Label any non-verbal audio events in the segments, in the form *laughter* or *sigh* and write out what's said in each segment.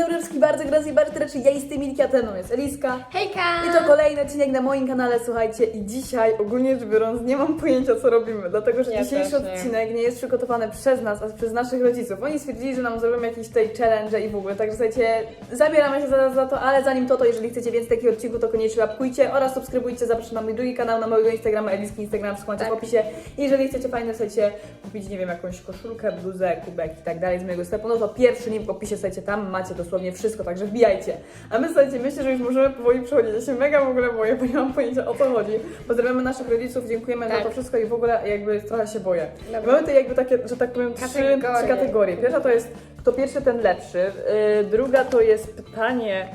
dobry wszystkim bardzo gorąco i bardzo serdecznie. Ja jestem Milki, a ze mną jest Eliska. Hejka! I to kolejny odcinek na moim kanale, słuchajcie. I dzisiaj, ogólnie rzecz biorąc, nie mam pojęcia, co robimy, dlatego że Ja dzisiejszy też nie. odcinek nie jest przygotowany przez nas, a przez naszych rodziców. Oni stwierdzili, że nam zrobią jakiś tej challenge i w ogóle, także słuchajcie, zabieramy się zaraz za to, ale zanim to, to jeżeli chcecie więcej takich odcinków, to koniecznie łapkujcie oraz subskrybujcie. Zapraszam na mój drugi kanał, na mojego Instagrama, Eliski Instagram, macie Tak. w opisie. I jeżeli chcecie fajne, słuchajcie, kupić, nie wiem, jakąś koszulkę, bluzę, kubek i tak dalej z mojego sklepu, no to pierwszy link w opisie, słuchajcie, tam macie dosłownie wszystko, także wbijajcie. A my, słuchajcie, myślę, że już możemy powoli przechodzić. Ja się mega w ogóle boję, bo nie mam pojęcia o co chodzi. Pozdrawiamy naszych rodziców, dziękujemy za Tak. to wszystko i w ogóle jakby trochę się boję. Dobra. Mamy tutaj jakby takie, że tak powiem, trzy, Kategorie. trzy kategorie. Pierwsza to jest kto pierwszy, ten lepszy. Yy, druga to jest pytanie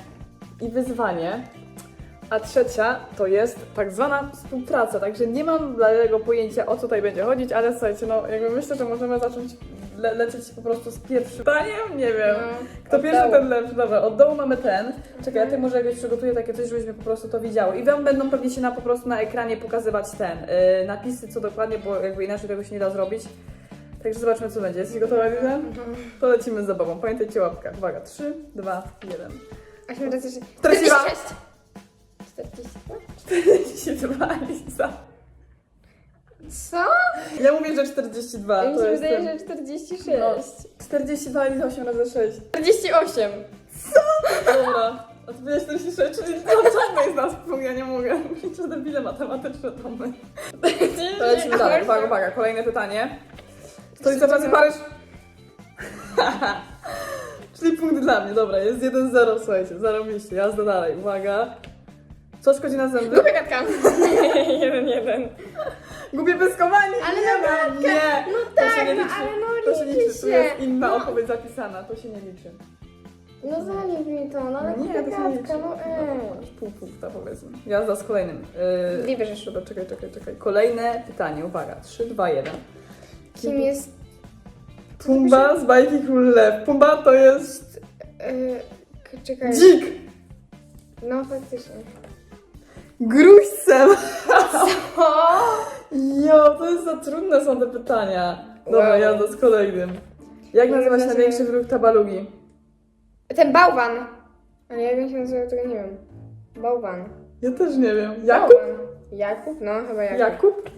i wyzwanie. A trzecia to jest tak zwana współpraca, także nie mam bladego pojęcia o co tutaj będzie chodzić, ale słuchajcie, no jakby myślę, że możemy zacząć le lecieć po prostu z pierwszym pytaniem, nie wiem. No, Kto pierwszy, dołu. ten lepszy. Dobra, od dołu mamy ten. Czekaj, ja ty może jakoś przygotuję takie coś, żebyśmy po prostu to widziały. I wam będą pewnie się na, po prostu na ekranie pokazywać ten, yy, napisy co dokładnie, bo jakby inaczej tego się nie da zrobić. Także zobaczmy co będzie. Jesteś gotowa, Liza? Mhm. To lecimy z zabawą. Pamiętajcie o łapkach. Uwaga, 3, 2, 1. 8 razy 6. 42. 42? 42, Liza. Co? Ja mówię, że 42. Ja mi się wydaje, ten. że 46. No. 42, Liza 8 razy 6. 48. Dobra. A ty powiedziałeś 46, czyli to czarny jest nas punkt, ja nie mogę. Muszę debile matematyczne to my. *laughs* To lecimy dalej. Uwaga, uwaga, kolejne pytanie. Stolica Francji Paryż. *laughs* Czyli punkt dla mnie, dobra, jest 1-0, słuchajcie, zarobiście, jazda dalej, uwaga. Co szkodzi na zęby? Głupia gadka. *laughs* 1-1. Gubię pyskowanie! Ale nie, naprawdę. nie! No To się tak, nie no liczy. ale no To się liczy liczy, tu się. jest inna No. odpowiedź zapisana, to się nie liczy. No zalib mi to, no ale nie, głupia to się nie liczy. gadka, no ej. masz pół punkta powiedzmy. Jazda z kolejnym. Yy, Nie bierzesz. Dobra, czekaj, czekaj, czekaj. Kolejne pytanie, uwaga. 3, 2, 1. Kim jest... Pumba z bajki Król Lew. Pumba to jest Yy, k- czekaj. dzik. No faktycznie. Gruźcem. O! Jo, to jest za trudne są te pytania. Dobra, Wow. jazda z kolejnym. Jak Jak nazywa się nazywa- największy wróg Tabalugi? Ten bałwan. Ale jak on się nazywa, tego nie wiem. Bałwan. Ja też nie wiem. Jakub? Bałwan. Jakub? No, chyba Jakub. Jakub?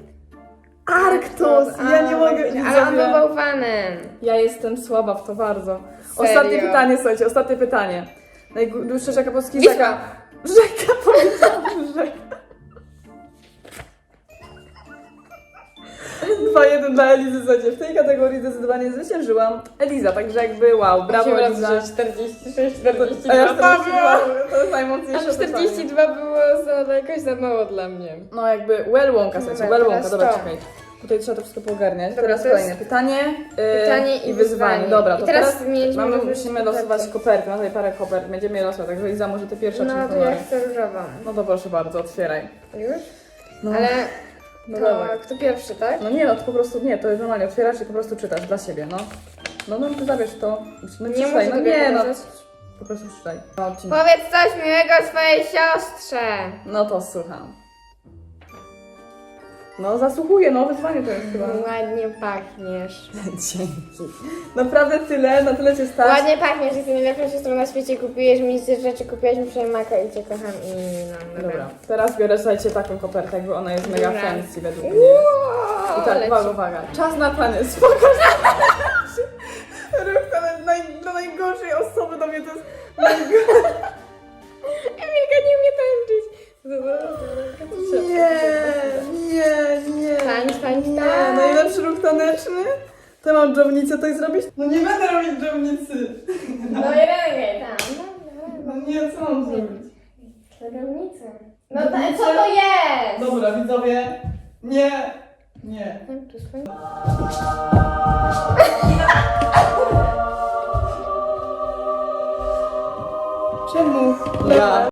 Arktos! Ja nie A, mogę. Ale on był widzowie. bałwanem. Ja jestem słaba w to bardzo. Serio? Ostatnie pytanie, słuchajcie, ostatnie pytanie. Najdłuższa rzeka polskiej Wisła. Rzeka, 2-1 dla Elizy, słuchajcie. W tej kategorii zdecydowanie zwyciężyłam Eliza, także jakby wow, brawo Eliza. 46, A ja 42, to jest najmocniejsze pytanie. 42 było za, jakoś za mało dla mnie. No jakby well łąka, słuchajcie, Dobra, well teraz łąka, dobra, to. czekaj. Tutaj trzeba to wszystko poogarniać. Dobra, teraz to jest kolejne pytanie, yy, pytanie i wyzwanie. Dobra, I to teraz teraz, mieliśmy mamy, musimy losować koperty. Mamy tutaj parę kopert, będziemy je losować, także Liza, może ty pierwsza No czy to ja chcę różową. No to proszę bardzo, otwieraj. Już? No, Ale no to dawaj. kto pierwszy, tak? No nie, no to po prostu nie, to jest normalnie, otwierasz i po prostu czytasz dla siebie, no. No, no, ty zabierz to. No, Nie przeczytaj, muszę no tobie nie, no. Po prostu przeczytaj. No, odcinek. Powiedz coś miłego swojej siostrze. no to słucham. No zasłuchuję, no wyzwanie to jest chyba. Ładnie pachniesz. *laughs* Dzięki. Naprawdę tyle, na tyle cię stać. Ładnie pachniesz, jesteś najlepszą siostrą na świecie. Kupiłeś mi te rzeczy, kupiłeś mi przejmaka i cię kocham i no, Dobra, teraz biorę, słuchajcie, taką kopertę, jakby ona jest mega Dobra. fancy według mnie. I tak, uwaga, uwaga. Czas na taniec. *laughs* Pokaż Ruch dla, naj, dla najgorszej osoby do mnie to jest najgorsze. *laughs* Emilka nie umie tańczyć. Nie, nie, nie. Tańcz, tańcz, Nie, tańcz. najlepszy ruch taneczny. To mam dżownicę tutaj zrobić? No nie będę robić dżownicy. No i rękę tam. No nie, co mam zrobić? Czarownica. No to, co to jest? Dobra, widzowie. Nie, nie. Czemu? Ja.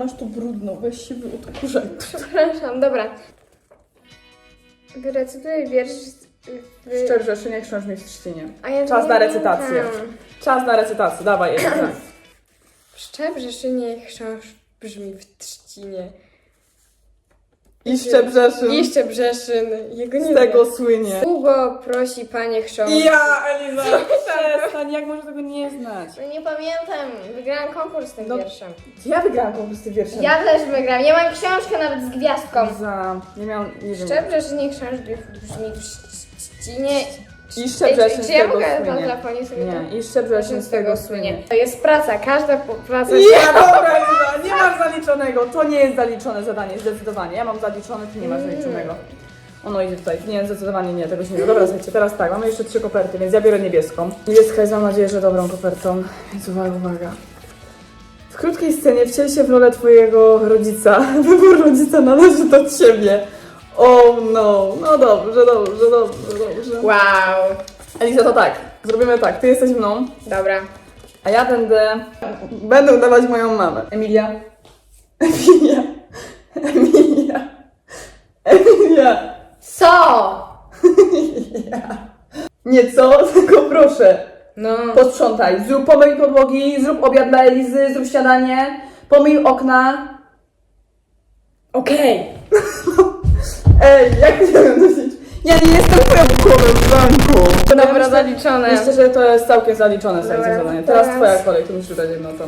Masz tu brudno, weź się odkurzaj. Przepraszam, dobra. Tutaj wiersz? w- Szczerze, nie chrząż mi w trzcinie. A ja Czas nie na recytację. pamiętam. Czas na recytację, dawaj Eliza. Szczep Rzeszynie chrząszcz brzmi w trzcinie. I Szczebrzeszyn. I Szczebrzeszyn. Jego nie Z tego słynie. Długo prosi panie chrząst. Ja, Eliza, *laughs* przestań, jak można tego nie znać? No nie pamiętam. Wygrałam konkurs tym No. wierszem. Ja wygrałam konkurs z tym wierszem. Ja też wygrałam. Ja mam książkę nawet z gwiazdką. Za... Nie miałam... Nie wiem. Szczebrzeszyn nie książki brzmi w trzcinie. I Szczebrzeszyn Ej, z Czy ja tego mogę na słynie. telefonie sobie to? Nie, i Szczebrzeszyn z tego słynie. To jest praca, każda po- praca Ja, dobra, nie masz zaliczonego. To nie jest zaliczone zadanie, zdecydowanie. Ja mam zaliczone, ty nie masz Mm. zaliczonego. Ono idzie tutaj. Nie, zdecydowanie nie, tego się nie Dobra, słuchajcie, teraz tak, mamy jeszcze trzy koperty, więc ja biorę niebieską. Niebieska jest, mam nadzieję, że dobrą kopertą. Więc uwaga, uwaga. W krótkiej scenie wciel się w rolę twojego rodzica. *laughs* Wybór rodzica należy do ciebie. Oh no. No dobrze, dobrze, dobrze, dobrze. Wow. Elisa, to tak. Zrobimy tak. Ty jesteś mną, Dobra. A ja będę. Będę udawać moją mamę. Emilia. Emilia. Emilia. Emilia. Co? Emilia. Nie co, tylko proszę. No. Posprzątaj. Zrób pomyj podłogi, zrób obiad dla Elizy, zrób śniadanie, pomyj okna. Okej. *laughs* Ej, jak nie wiem nosić? Ja nie jestem twoją głową w zamku. Dobra, myślę, zaliczone. myślę, że to jest całkiem zaliczone sobie Dobra, zadanie. Teraz teraz- twoja kolej, tu musisz dać jedną tą.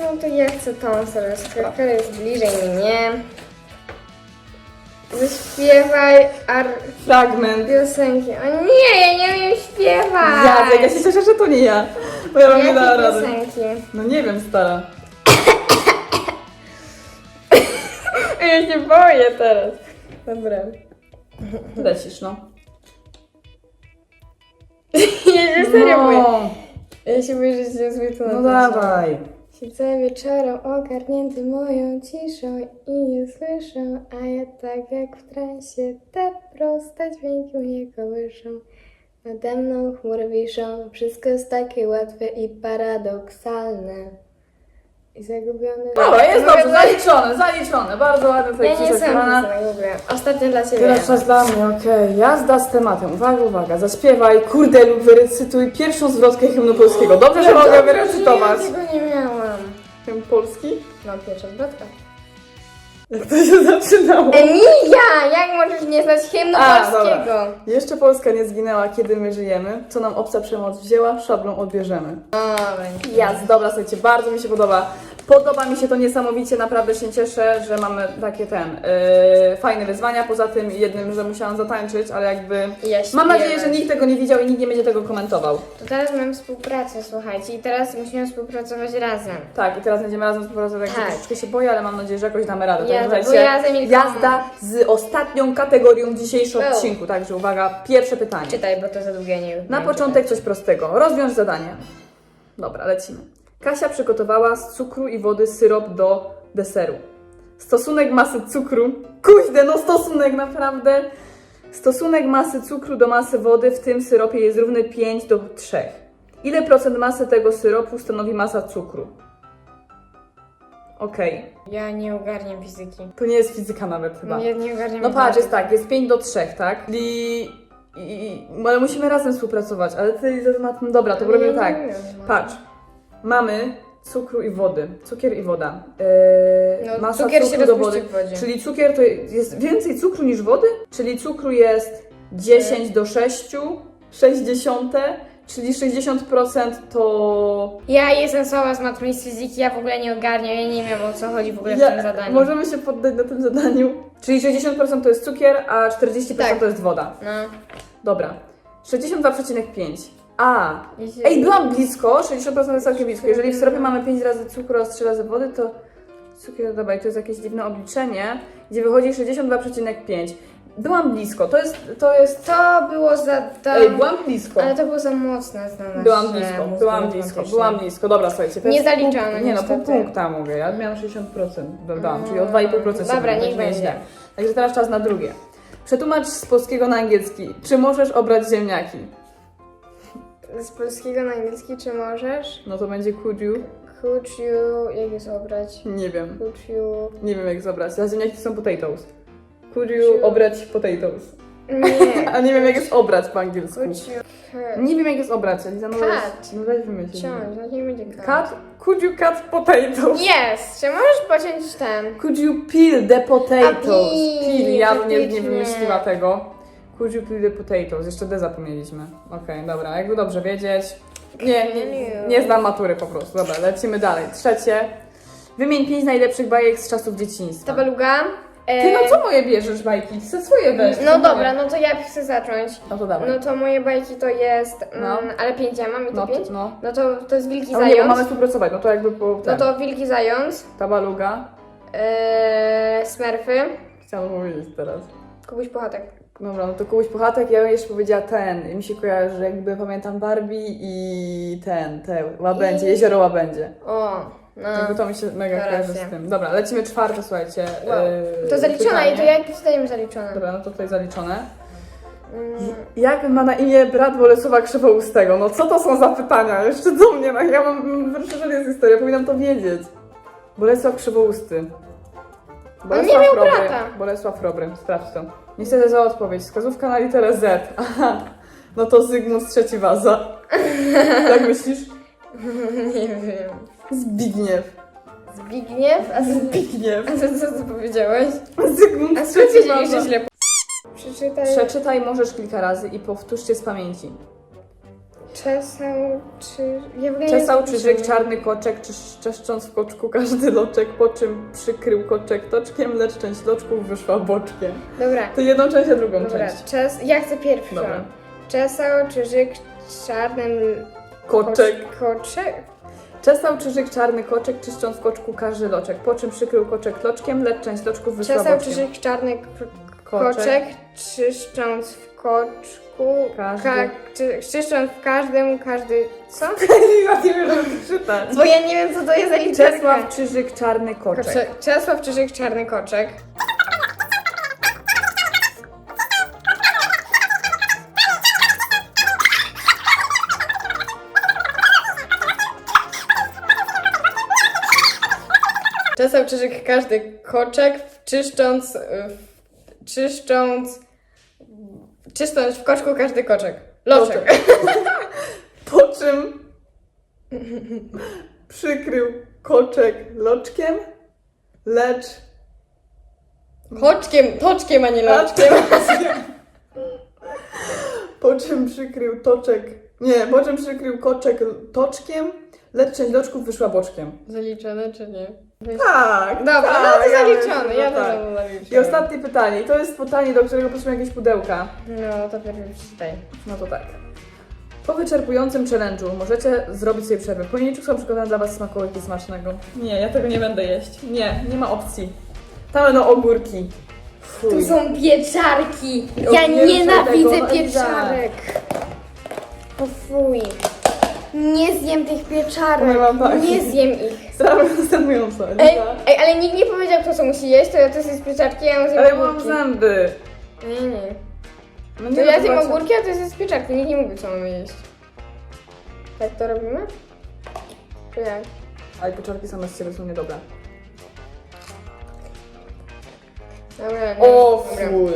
No to ja chcę tą serwetkę, która jest bliżej mnie. Zaśpiewaj ar... Fragment. piosenki. O nie, ja nie umiem śpiewać. Jacek, ja się cieszę, że to nie ja. Bo ja bym nie dała Jakie rady. piosenki? No nie wiem, stara. *laughs* Ja się boję teraz. Dobra. Lecisz, no. *laughs* Się serio. No, Ja się boję, że się zły no dawaj. Siedzę wieczorem ogarnięty moją ciszą i nie słyszę, a ja tak jak w transie te proste dźwięki mnie kołyszą. Nade mną chmury wiszą, wszystko jest takie łatwe i paradoksalne. I zagubiony... Dobra, jest dobrze, zaliczone, zaliczone. Bardzo ładnie tutaj Ja nie kochana. jestem. Ostatnio dla Ciebie. Teraz czas dla mnie, okej. Jazda z tematem. Uwaga, uwaga. Zaśpiewaj, kurde lub wyrecytuj pierwszą zwrotkę hymnu polskiego. Dobrze, że mogę wyrecytować. Ja tego nie miałam. Hymn polski? No, pierwsza zwrotka. Jak to się zaczynało? Emilia! Jak możesz nie znać hymnu A, polskiego? Jeszcze Polska nie zginęła, kiedy my żyjemy. Co nam obca przemoc wzięła, szablą odbierzemy. Dobra. Jazd, dobra, słuchajcie, bardzo mi się podoba. Podoba mi się to niesamowicie, naprawdę się cieszę, że mamy takie ten, yy, fajne wyzwania. Poza tym jednym, że musiałam zatańczyć, ale jakby... Ja Mam nadzieję, że nikt tego nie widział i nikt nie będzie tego komentował. To teraz mamy współpracę, słuchajcie, i teraz musimy współpracować razem. Tak, i teraz będziemy razem współpracować. Tak. Troszeczkę się boję, ale mam nadzieję, że jakoś damy radę. Ja- Także bo ja z Emilką- jazda z ostatnią kategorią dzisiejszego Był. odcinku. Także uwaga, pierwsze pytanie. Czytaj, bo to za długie nie Na początek coś prostego. Rozwiąż zadanie. Dobra, lecimy. Kasia przygotowała z cukru i wody syrop do deseru. Stosunek masy cukru. Kuźde, no stosunek naprawdę. Stosunek masy cukru do masy wody w tym syropie jest równy 5 do 3. Ile procent masy tego syropu stanowi masa cukru? Okej. Ja nie ogarniam fizyki. To nie jest fizyka nawet chyba. Ja nie ogarniam No patrz, jest tak, jest 5 do 3, tak? Czyli... I, i, ale musimy razem współpracować, ale ty ze matmy... Dobra, to robimy tak. Patrz, mamy cukru i wody. Cukier i woda. Eee, No, masa cukier się cukru do rozpuści wody. w wodzie. Czyli cukier to jest więcej cukru niż wody? Czyli cukru jest 10 do 6, 60, czyli 60% to... Ja jestem słaba z matmy z fizyki, ja w ogóle nie ogarniam, ja nie wiem o co chodzi w ogóle w Ja- tym zadaniu. Możemy się poddać na tym zadaniu. Czyli 60% to jest cukier, a 40% Tak. to jest woda. No. Dobra. 62,5. A, się- Ej, byłam blisko, 60% jest całkiem blisko. Jeżeli w syropie mamy 5 razy cukru oraz 3 razy wody, to cukier, dobra, i to jest jakieś dziwne obliczenie, gdzie wychodzi 62,5. Byłam blisko, to jest, to jest... To było za... To... Ej, byłam blisko. Ale to było za mocne dla nas. Byłam blisko, byłam blisko, byłam blisko. Dobra, słuchajcie. to Nie jest Nie no, pół niestety. punkta mówię, ja miałam 60% dodałam, czyli o 2,5% się Dobra, wydaje, niech nie będzie. źle. Także teraz czas na drugie. Przetłumacz z polskiego na angielski. Czy możesz obrać ziemniaki? Z polskiego na angielski, czy możesz? No to będzie could you? Could you... Jak jest obrać? Nie wiem. Could you... Nie wiem jak zabrać. A ziemniaki to są potatoes. Could you you- obrać potatoes? Nie. *laughs* A nie wiem jak jest obrać po angielsku. Could you? Nie wiem jak jest obrać, Eliza, no weź, Cut. no weź wymyśl. Ciąć, no nie będzie cut. Cut? Could you cut potatoes? Yes! Czy możesz pociąć ten? Could you peel the potatoes? A peel, Peel, ja bym nie, nie faktycznie. wymyśliła tego. Could you peel the potatoes? Jeszcze D zapomnieliśmy. Okej, dobra, jakby dobrze wiedzieć. Nie, nie, nie znam matury po prostu. Dobra, lecimy dalej. Trzecie. Wymień pięć najlepszych bajek z czasów dzieciństwa. Tabaluga. E, Ty no co moje bierzesz bajki? Chcę swoje weź. No co dobra, moje? no to ja chcę zacząć. No to dawaj. No to moje bajki to jest. Mm, No. Ale pięć, ja mam i to No, pięć? no. No to, to jest Wilki Ale nie, bo Zając. mamy współpracować, no to jakby po No ten. to Wilki Zając. Tabaluga. E, Smurfy. Chciałam powiedzieć teraz. Kubuś Puchatek. Dobra, no to kogoś puchatek, ja bym jeszcze powiedziała ten. I mi się kojarzy, że jakby pamiętam Barbie i ten, te łabędzie, I- jezioro łabędzie. O, no. Jakby to mi się mega to kojarzy racja. z tym. Dobra, lecimy czwarte, słuchajcie. Wow. yy, To zaliczone i to jakie zdajemy zaliczone? Dobra, no to tutaj zaliczone. Mm, Jak ma na imię brat Bolesława Krzywoustego? No co to są za pytania? Jeszcze do mnie, no ja mam, proszę, że jest historia, powinnam to wiedzieć. Bolesław Krzywousty. Nie miał Robry. brata. Bolesław Robry, sprawdź to. Niestety za odpowiedź. Wskazówka na literę Z. Aha. No to Zygmunt III Waza. Jak *laughs* myślisz? nie wiem. Zbigniew. Zbigniew? A co, Zbigniew. *laughs* a co, co ty powiedziałeś? Zygmunt A skąd III wiedzieli, że Waza. źle Przeczytaj. Przeczytaj możesz kilka razy i powtórzcie z pamięci. Czesał czy... Ja w ogóle nie Czesał czyżyk, czarny koczek, czy czeszcząc w koczku każdy loczek, po czym przykrył koczek toczkiem, lecz część loczków wyszła boczkiem. Dobra. To jedną część, a drugą Dobra, część. czes... ja chcę pierwszą. Dobra. Czesał czyżyk czarnym... Koczek. Koczek? Czesał czyżyk, czarny koczek, czyszcząc w koczku każdy loczek, po czym przykrył koczek loczkiem, lecz część loczków wyszła Czesał boczkiem. czyżyk czarny k- Koczek. koczek, czyszcząc w koczku... Każdy. Ka... Czy... Czyszcząc w każdym, każdy... Co? Ja *laughs* nie wiem, jak czytać. Bo ja nie wiem, co to jest za literka. Czesław czyżyk, czarny koczek. Koczek. Czesław Czyżyk, czarny koczek. Czesław Czyżyk, każdy koczek, czyszcząc, y, czyszcząc, czyszcząc w koczku każdy koczek. Loczek. *laughs* Po czym przykrył koczek loczkiem, lecz Koczkiem, toczkiem, a nie loczkiem. Po czym przykrył toczek. Nie, po czym przykrył koczek toczkiem, lecz część loczków wyszła boczkiem. Zaliczone czy nie? Tak. Dobra, tak, no to ja myślę, ja to tak. I ostatnie pytanie. I to jest pytanie, do którego potrzebuję jakieś pudełka. No, to pierwszy przeczytaj. No to tak. Po wyczerpującym challenge'u możecie zrobić sobie przerwę. Po niej są przygotowane dla Was smakołyki smacznego. Nie, ja tego nie będę jeść. Nie, nie ma opcji. Tam będą ogórki. Fuj. Tu są pieczarki! Ja nienawidzę no, pieczarek! O fuj! Nie zjem tych pieczarek! Powiem wam tak. Nie zjem ich! *laughs* Sprawa następująca. Ej, ej, ale nikt nie powiedział, kto co musi jeść, to ja to jest pieczarki, ja zjem Ale ja mam ogórki. zęby. Nie, nie. No To ja zjem zobaczę. ogórki, a to jest z pieczarki, nikt nie mówi, co mamy jeść. Tak to robimy? Czy jak? Ale pieczarki same z siebie są niedobre. Dobra, nie. O dobra. fuj.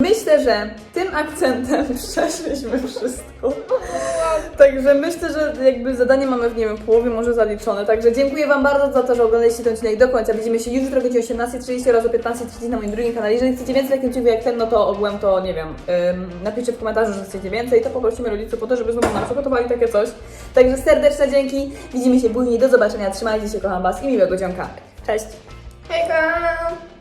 Myślę, że tym akcentem *laughs* przeszliśmy wszystko. Także myślę, że jakby zadanie mamy w nie połowie może zaliczone. Także dziękuję Wam bardzo za to, że oglądaliście ten odcinek do końca. Widzimy się jutro o godzinie 18.30 oraz o 15.30 na moim drugim kanale. Jeżeli chcecie więcej takich odcinków jak ten, no to ogółem to nie wiem. Ym, napiszcie w komentarzu, że chcecie więcej, to poprosimy rodziców po to, żeby znowu nam przygotowali takie coś. Także serdeczne dzięki. Widzimy się później. Do zobaczenia. Trzymajcie się, kocham Was i miłego dzionka. Cześć! Hejka!